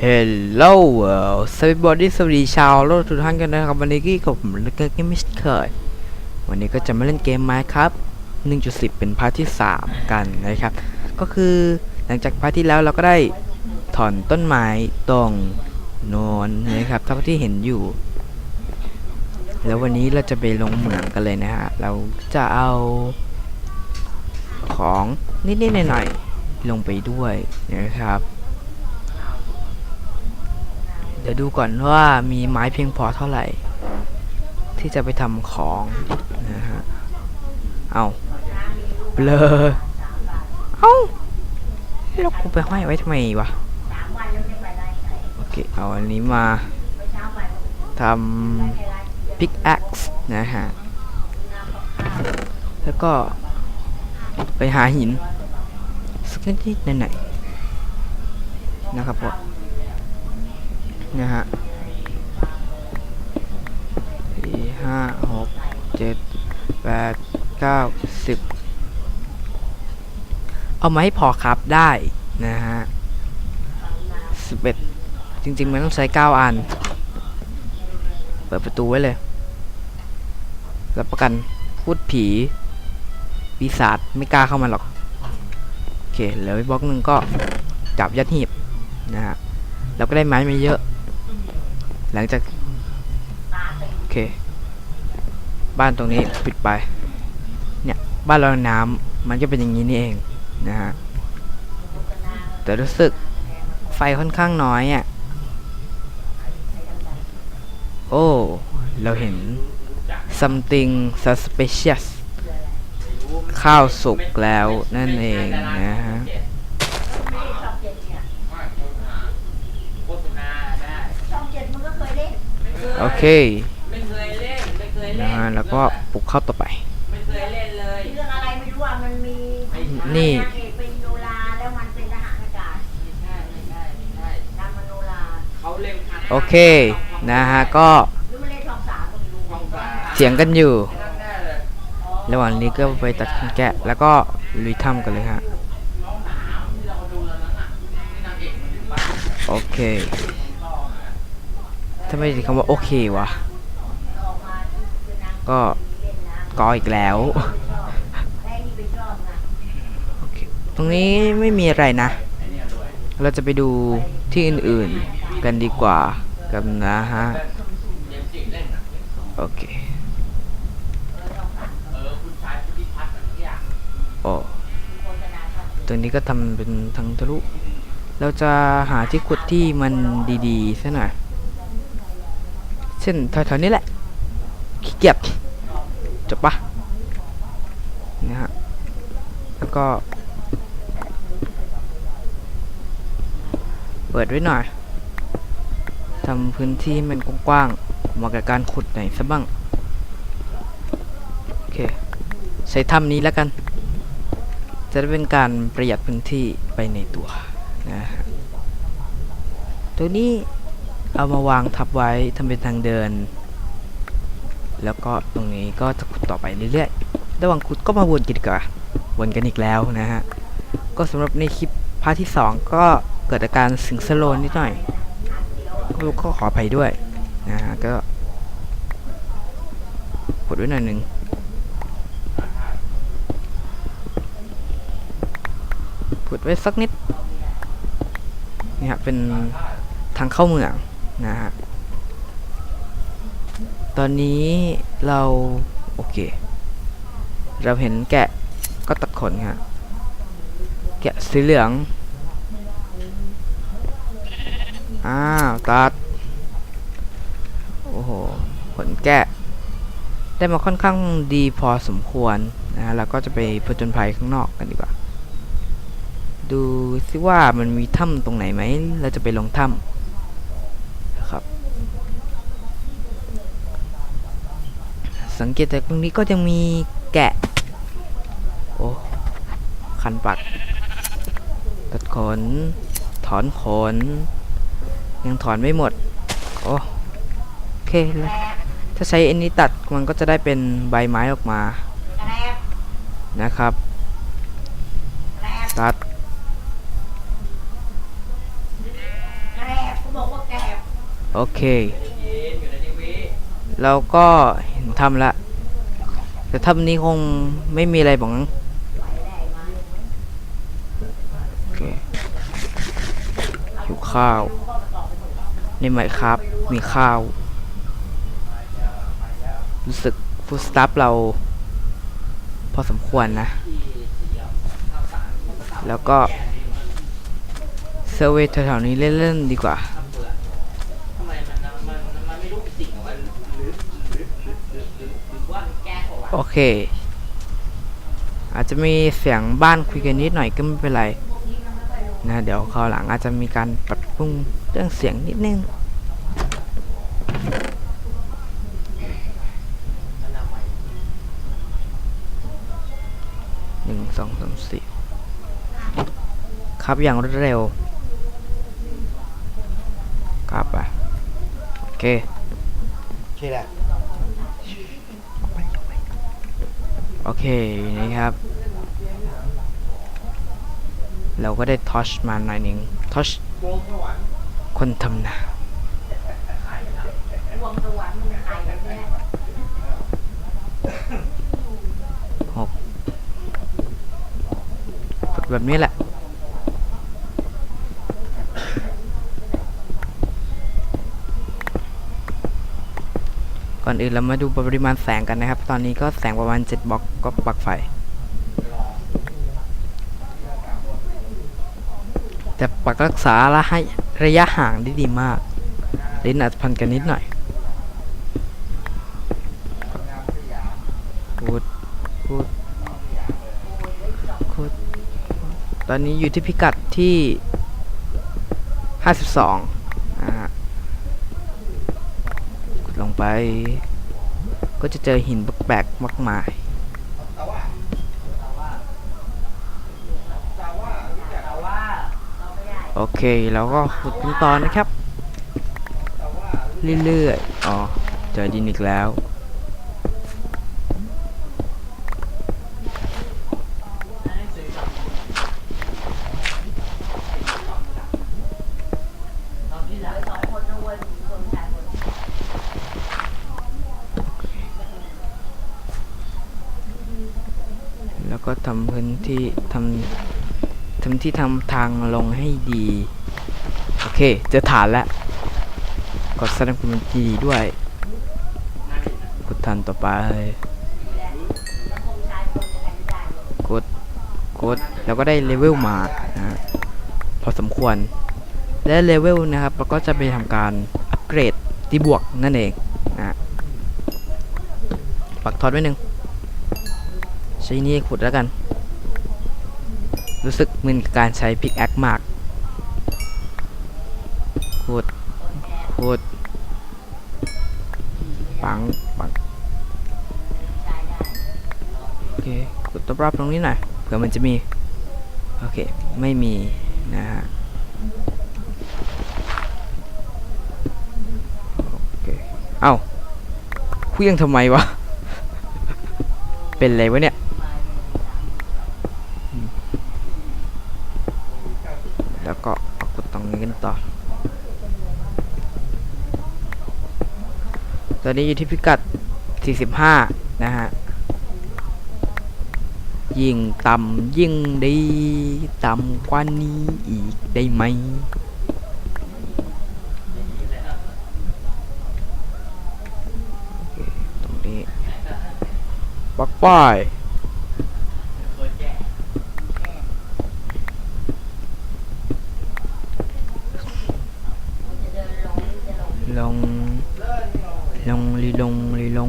เฮลโลสวัสดีบอดี้สวัสดีชาวโลกทุกท่านกันนะครับ วันนี้กี้กับผมเล็กๆไม่เคย วันนี้ก็จะมาเล่นเกมไม้ครับ 1.10 เป็นพาร์ทที่ 3 กันนะครับ ก็คือหลังจากพาร์ทที่แล้วเราก็ได้ถอนต้นไม้ตรงโนนนะครับเท่าที่เห็นอยู่ แล้ววันนี้เราจะไปลงเหมืองกันเลยนะฮะ เราจะเอาของนิดๆหน่อยๆลงไปด้วยนะครับ ดี๋ยวดูก่อนว่ามีไม้เพียงพอเท่าไหร่ ที่จะไปทำของนะฮะเอาเบลอเอาแล้วกูไปห้อยไว้ทำไมวะโอเคเอาอันนี้มาทำ pickaxe นะฮะ แล้วก็ไปหาหินสักนิดๆหน่อยๆนะครับผม นะฮะสี่ห้าหกเจ็ดแปดเก้าสิบเอามาให้พอครับได้นะฮะสิบเอ็ดจริงๆ มันต้องใช้เก้าอัน เปิดประตูไว้เลยรับประกันพูดผีปีศาจไม่กล้าเข้ามาหรอก โอเค เหลืออีกบล็อกหนึ่งก็จับยัดหีบนะฮะเราก็ได้ไม้มาเยอะ หลังจากโอเค บ้านตรงนี้ปิดไป เนี่ยบ้านเราน้ำมันก็เป็นอย่างนี้นี่เองนะฮะแต่รู้สึกไฟค่อนข้างน้อยอะ โอ้ เราเห็น something suspicious ข้าวสุกแล้วนั่นเองนะฮะ โฆษณาได้ ช่องเจ็ดมึงก็เคยเล่น ไม่เคย โอเคไม่เคยเล่นไม่เคยนะเล่นฮะแล้วก็ปลุกเข้าต่อไปไม่เคยเล่นเลยเรื่องอะไรไม่รู้อะมันมีนี่นางเอกเป็นโนราแล้วมันเป็นทหารอากาศไม่ใช่ไม่ใช่ไม่ใช่นางมโนราเขาเล่นทันโอเคนะฮะก็หรือมันเล่นช่องสามก็ไม่รู้ของฟ้าเถียงกันอยู่นั่นได้เลยระหว่างนี้ก็ไปตัดขนแกะ แล้วก็ลุยถ้ำกันเลยฮะน้องสาวที่เราดูแล้วนั้นน่ะที่นางเอกมันอยู่บ้านโอเค ทำไมถึงคำว่าโอเควะออกมาคือนางก็เล่นนะกออีกแล้วชอบและนี่ไปชอบนะโอเคตรงนี้ไม่มีอะไรนะ เราจะไปดูที่อื่นๆกันดีกว่า กันนะฮะเจมส์จิเล่นอะโอเคเออคุณชายพุทธิพัฒน์อะไรอย่างโอ้โฆษณาช่องตัวนี้ก็ทำเป็นทางทะลุ เราจะหาที่ขุดที่มันดีๆซะหน่อยเช่นแถวๆนี้แหละขี้เกียจจบปะนะฮะแล้วก็ เปิดไว้หน่อยทำพื้นที่มันกว้างๆเหมาะกับการขุดไหนซะบ้าง โอเค ใช้ถ้ำนี้แล้วกัน จะได้เป็นการประหยัดพื้นที่ไปในตัวนะฮะตัวนี้ เอามาวางทับไว้ทำเป็นทางเดิน แล้วก็ตรงนี้ก็จะขุดต่อไปเรื่อยๆระหว่างขุดก็มาวนกันกว่าวนกันอีกแล้วนะฮะ ก็สำหรับในคลิปพาร์ทที่ 2 ก็เกิดอาการสิงสโลนนิดหน่อยก็ก็ขออภัยด้วยนะฮะก็ขุดไว้หน่อยหนึ่งขุดไว้สักนิดนี่ฮะเป็นทางเข้าเมือง นะฮะ ตอนนี้เรา โอเค เราเห็นแกะก็ตัดขนฮะ แกะสีเหลือง อ้าว ตัด โอ้โห ขนแกะ ได้มาค่อนข้างดีพอสมควรนะฮะแล้วก็จะไปผจญภัยข้างนอกกันดีกว่าดูซิว่ามันมีถ้ำตรงไหนไหม เราจะไปลงถ้ำนะครับ สังเกตจากตรงนี้ก็ยังมีแกะ โอ้คันปัก ตัดขน ถอนขน ยังถอนไม่หมด โอ้โอเคเลยถ้าใช้อันนี้ตัดมันก็จะได้เป็นใบไม้ออกมา นะครับ ตัดโอเค เย็นอยู่ในทีวี เราก็เห็นถ้ำละ แต่ถ้ำนี้คงไม่มีอะไรบ้างโอเคหิวข้าว ในไหมครับ มีข้าว รู้สึกฟูดสตัฟเรา พอสมควรนะ แล้วก็เซอร์เวย์แถวๆนี้เล่น ๆ ดีกว่า โอเค อาจจะมีเสียงบ้านคุยกันนิดหน่อยก็ไม่เป็นไรนะเดี๋ยวคราวหลังอาจจะมีการปรับปรุงเรื่องเสียงนิดนึงหนึ่งสองสามสี่ครับอย่างรวดเร็วครับไปโอเคใช่แหละ โอเคนะครับ เราก็ได้ทอชมาหน่อยหนึ่งทอชคนทำนาหกแบบนี้แหละ ก่อนอื่นเรามาดูปริมาณแสงกันนะครับ ตอนนี้ก็แสงประมาณ 7บล็อกก็ปลักไฟ แต่ปักรักษาและให้ระยะห่างได้ดีมากลิ้นอาจพันกันนิดหน่อยพูดพูดพูดตอนนี้อยู่ที่พิกัดที่ 52อ่าฮะกด ลงไป ก็จะเจอหินแปลกๆมากมายโอเคแล้วก็ขุดกันต่อนะครับ เรื่อยๆ อ๋อ เจอดินอีกแล้ว สองคนนะเว้ยคนชายคน แล้ว ก็ทำพื้นที่ทำทำที่ทำทางลงให้ดี โอเค เจอฐานแล้ว กดแสดงความดีด้วย กดทันต่อไป กด กด แล้วก็ได้เลเวลมานะพอสมควร และเลเวลนะครับเราก็จะไปทำการอัปเกรดที่บวกนั่นเองนะปักทอดไว้หนึ่ง ใช้นี่ขุดแล้วกัน รู้สึกมึนการใช้พิกแอคมาก ขุด ขุด ปัง ปัง โอเคกดรอบๆตรงนี้หน่อยเผื่อมันจะมี โอเค ไม่มีนะฮะโอเคเอ้าคุยงทำไมวะ เป็นอะไรวะเนี่ยอืมแล้วก็เอากดต รงนี้กันต่อ ตอนนี้อยู่ที่พิกัด 45 นะฮะ ยิ่งต่ำยิ่งดี ต่ำกว่านี้อีกได้ไหมตรงนี้ปักป้าย เคยแก้ จะเดินลงหรือ จะลงล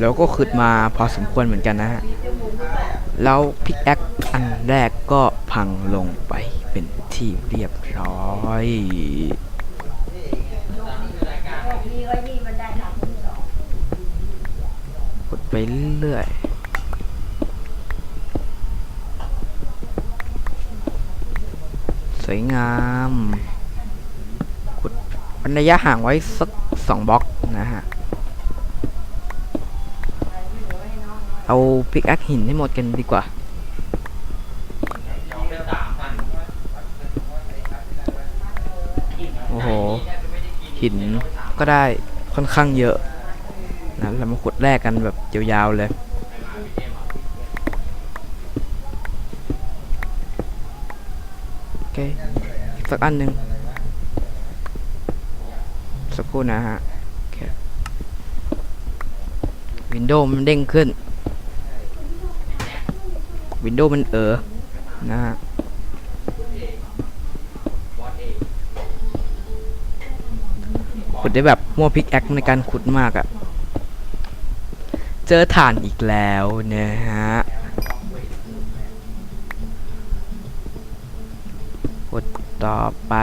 แล้วก็ขึ้นมาพอสมควรเหมือนกันนะฮะ แล้วพิกแอคอันแรกก็พังลงไปเป็นที่เรียบร้อยกดไปเรื่อยสวยงามกดระยะห่างไว้สักสองบล็อกนะฮะ เอาปิกอักหินให้หมดกันดีกว่า โอ้โห หินก็ได้ค่อนข้างเยอะนะเรามาขุดแรกกันแบบยาวๆเลยโอเคสักอันหนึ่งสักครู่นะฮะวินโดว์มันเด้งขึ้น วินโดว์มันเออนะฮะขุดได้แบบมั่วพิกแอคในการขุดมากอะ่ะเจอฐานอีกแล้วนะฮะขุดต่อไป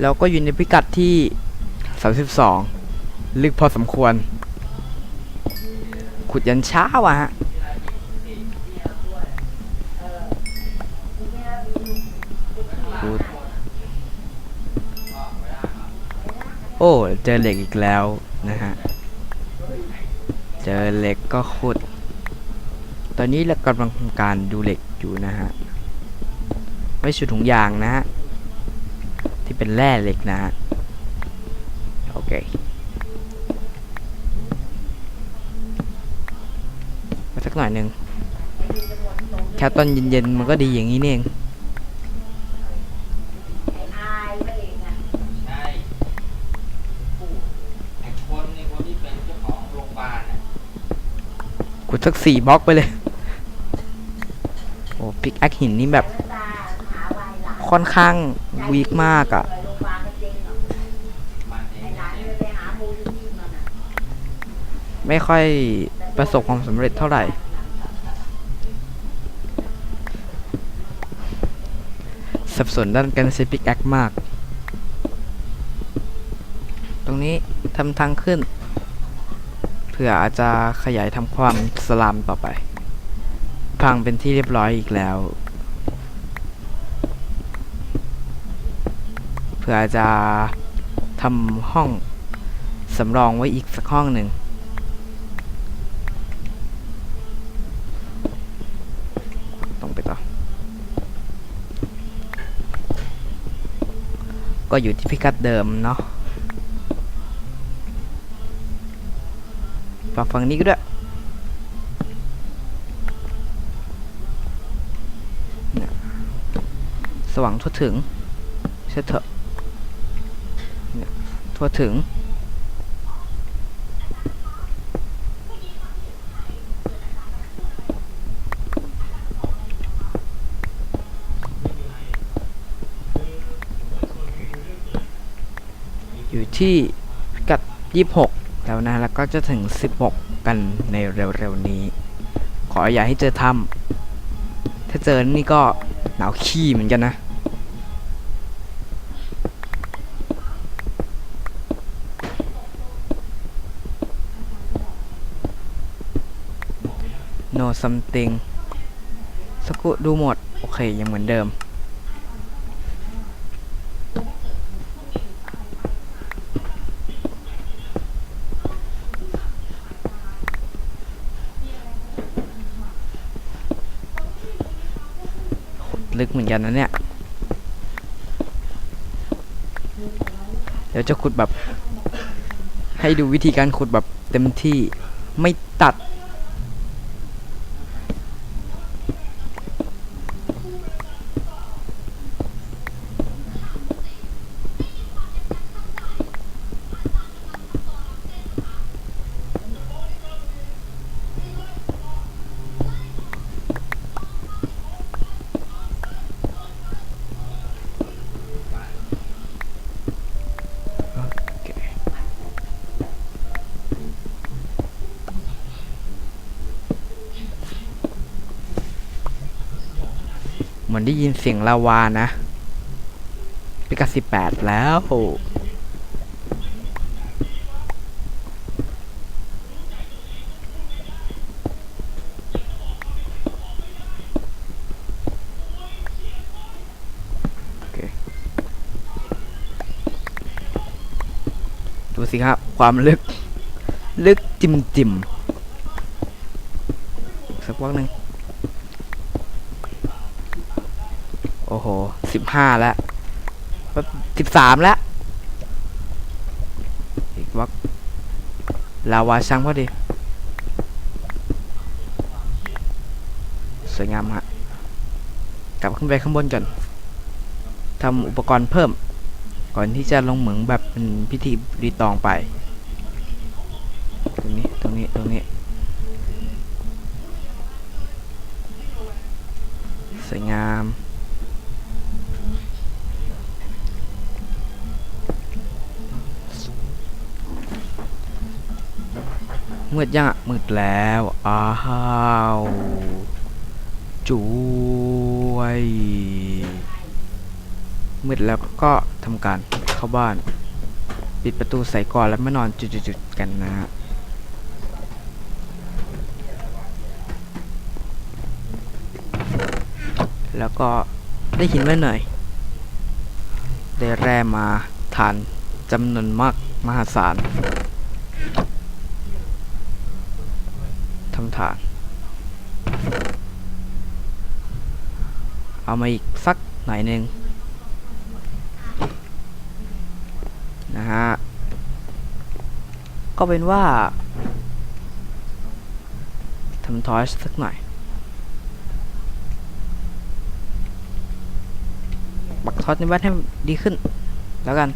แล้วก็อยู่ในพิกัดที่ 32 ลึกพอสมควร ขุดยันเช้าอะฮะขุดโอ้ เจอเหล็กอีกแล้วนะฮะ เจอเหล็กก็ขุด ตอนนี้เรากำลังทำการดูเหล็กอยู่นะฮะ ไม่ใช่ถุงยางนะฮะ ที่เป็นแร่เหล็กนะฮะ โอเคมาสัก หน่อยหนึ่งแค่ตอนเย็นๆมันก็ดีอย่างนี้นี่เองไอ้อายไปเองนะใช่ผู้ไอ้คนในคนที่เป็นเจ้าของโรงพยาบาลน่ะขุดสักสี่บล็อกไปเลย โอ้พิกแอคหินนี่แบบ ค่อนข้างวีคมากอะ่ะโรงพยาบาลก็เจ๊งหรอกมันเอไอ้งหลานเลยไปหามูลนิธิมันอะไม่ค่อย ประสบความสำเร็จเท่าไหร่ สับสนด้านการใช้พิกแอคมาก ตรงนี้ทำทางขึ้น เพื่ออาจจะขยายทำความสลามต่อไป พังเป็นที่เรียบร้อยอีกแล้วเพื่อจะทำห้องสำรองไว้อีกสักห้องหนึ่งไปต่อ ก็อยู่ที่พิกัดเดิมเนาะฝั่งฝั่งนี้ก็ด้วยสว่างทั่วถึงเช่เถอะทั่วถึง อยู่ ที่พิกัด 26 แล้วนะแล้วก็จะถึง 16 กันในเร็วๆนี้ ขออย่าให้เจอถ้ำถ้าเจอนี่ก็หนาวขี้เหมือนกันนะ no something สกครู่ดูหมด โอเค ยังเหมือนเดิม ลึกเหมือนกันนะเนี่ย เดี๋ยวจะขุดแบบ ให้ดูวิธีการขุดแบบเต็มที่ไม่ตัด เหมือนได้ยินเสียงลาวานะพิกัดสิบแปดแล้วดูสิครับ ความลึก ลึกจิมจิมสักวักหนึ่ง อ้โหสิบห้าแล้วสิบสามแล้ว อีกวักลาวาช่างพอดี สวยงามฮะ กลับขึ้นไปข้างบนก่อนทำอุปกรณ์เพิ่ม ก่อนที่จะลงเหมืองแบบเป็นพิธีรีตองไป ตรงนี้ ตรงนี้ ตรงนี้ มืดยังอะมืดแล้วอ้าวจุยมืดแล้วก็ทำการเข้าบ้าน ปิดประตูใส่ก่อนแล้วไม่นอนจุดๆๆกันนะฮะแล้วก็ได้หินไว้หน่อย ได้แร่มาฐานจำนวนมากมหาศาล ทานเอามาอีกสักหน่อยหนึ่งนะฮะ ก็เป็นว่าทำทอยสักหน่อยบักทอดในบ้านให้ดีขึ้น แล้วกัน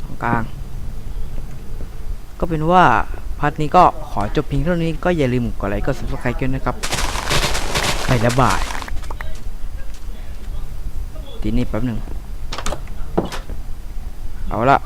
ตรงกลาง เป็นว่าพาร์ทนี้ก็ขอจบเพียงเท่านี้ก็อย่าลืมกดไลค์กด subscribe กันนะครับ ไปแล้วบายทีนี้แป๊บหนึ่งเอาละ